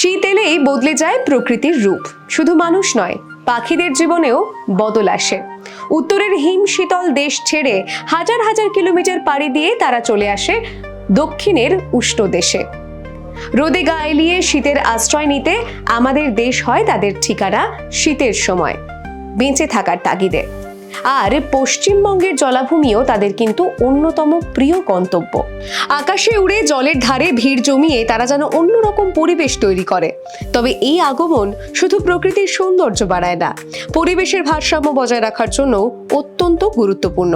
শীত এলেই বদলে যায় প্রকৃতির রূপ। শুধু মানুষ নয়, পাখিদের জীবনেও বদল আসে। উত্তরের হিম শীতল দেশ ছেড়ে হাজার হাজার কিলোমিটার পাড়ি দিয়ে তারা চলে আসে দক্ষিণের উষ্ণ দেশে। রোদে গা এলিয়ে শীতের আশ্রয় নিতে আমাদের দেশ হয় তাদের ঠিকানা শীতের সময়। বেঁচে থাকার তাগিদে। আর পশ্চিমবঙ্গের জলাভূমিও তাদের কিন্তু অন্যতম প্রিয় গন্তব্য। আকাশে উড়ে জলের ধারে ভিড় জমিয়ে তারা যেন অন্যরকম পরিবেশ তৈরি করে। তবে এই আগমন শুধু প্রকৃতির সৌন্দর্য বাড়ায় না, পরিবেশের ভারসাম্য বজায় রাখার জন্য অত্যন্ত গুরুত্বপূর্ণ।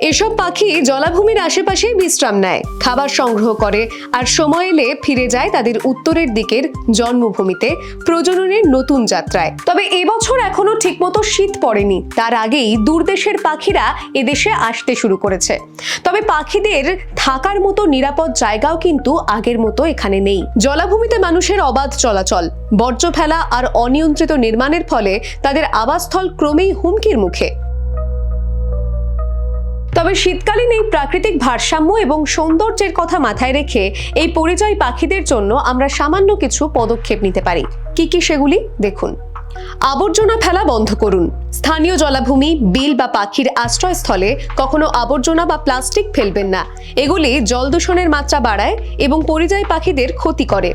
এসব পাখি জলাভূমির আশেপাশেই বিশ্রাম নেয়, খাবার সংগ্রহ করে আর সময় এলে ফিরে যায় তাদের উত্তরের দিকের জন্মভূমিতে প্রজননের নতুন যাত্রায়। তবে এবছর এখনও ঠিকমতো শীত পড়েনি। তার আগেই দূরদেশের পাখিরা এদেশে আসতে শুরু করেছে। তবে পাখিদের থাকার মতো নিরাপদ জায়গাও কিন্তু আগের মতো এখানে নেই। জলাভূমিতে মানুষের অবাধ চলাচল, বর্জ্য ফেলা আর অনিয়ন্ত্রিত নির্মাণের ফলে তাদের আবাসস্থল ক্রমেই হুমকির মুখে। তবে শীতকালীন এই প্রাকৃতিক ভারসাম্য এবং সৌন্দর্যের কথা মাথায় রেখে এই পরিযায়ী পাখিদের জন্য আমরা সামান্য কিছু পদক্ষেপ নিতে পারি। কি কি সেগুলি? দেখুন। আবর্জনা ফেলা বন্ধ করুন। স্থানীয় জলাভূমি, বিল বা পাখির আশ্রয়স্থলে কখনো আবর্জনা বা প্লাস্টিক ফেলবেন না। এগুলি জল দূষণের মাত্রা বাড়ায় এবং পরিযায়ী পাখিদের ক্ষতি করে।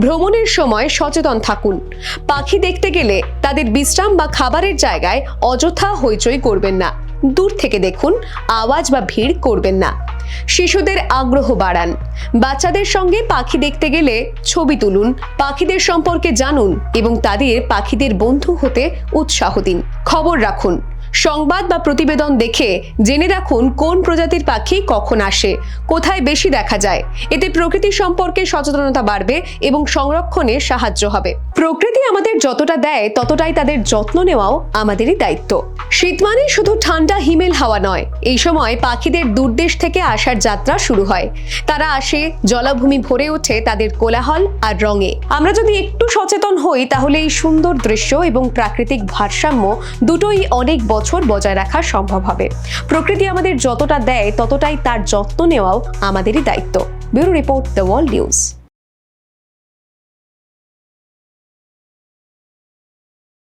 ভ্রমণের সময় সচেতন থাকুন। পাখি দেখতে গেলে তাদের বিশ্রাম বা খাবারের জায়গায় অযথা হইচই করবেন না। দূর থেকে দেখুন, আওয়াজ বা ভিড় করবেন না। শিশুদের আগ্রহ বাড়ান। বাচ্চাদের সঙ্গে পাখি দেখতে গেলে ছবি তুলুন, পাখিদের সম্পর্কে জানুন এবং তাদের পাখিদের বন্ধু হতে উৎসাহ দিন। খবর রাখুন সংবাদ বা প্রতিবেদন দেখে জেনে রাখুন কোন প্রজাতির পাখি কখন আসে, কোথায় বেশি দেখা যায়। এতে প্রকৃতি সম্পর্কে সচেতনতা বাড়বে এবং সংরক্ষণে সাহায্য হবে। প্রকৃতি আমাদের যতটা দেয়, ততটাই তাদের যত্ন নেওয়াও আমাদেরই দায়িত্ব। শীত মানে শুধু ঠান্ডা, হিমেল হাওয়া নয়। এই সময় পাখিদের দূরদেশ থেকে আসার যাত্রা শুরু হয়। তারা আসে, জলাভূমি ভরে ওঠে তাদের কোলাহল আর রঙে। আমরা যদি একটু সচেতন হই, তাহলে এই সুন্দর দৃশ্য এবং প্রাকৃতিক ভারসাম্য দুটোই অনেক বছর বজায় রাখা সম্ভব হবে। প্রকৃতি আমাদের যতটা দেয়, ততটাই তার যত্ন নেওয়াও আমাদেরই দায়িত্ব। Bureau report the world news.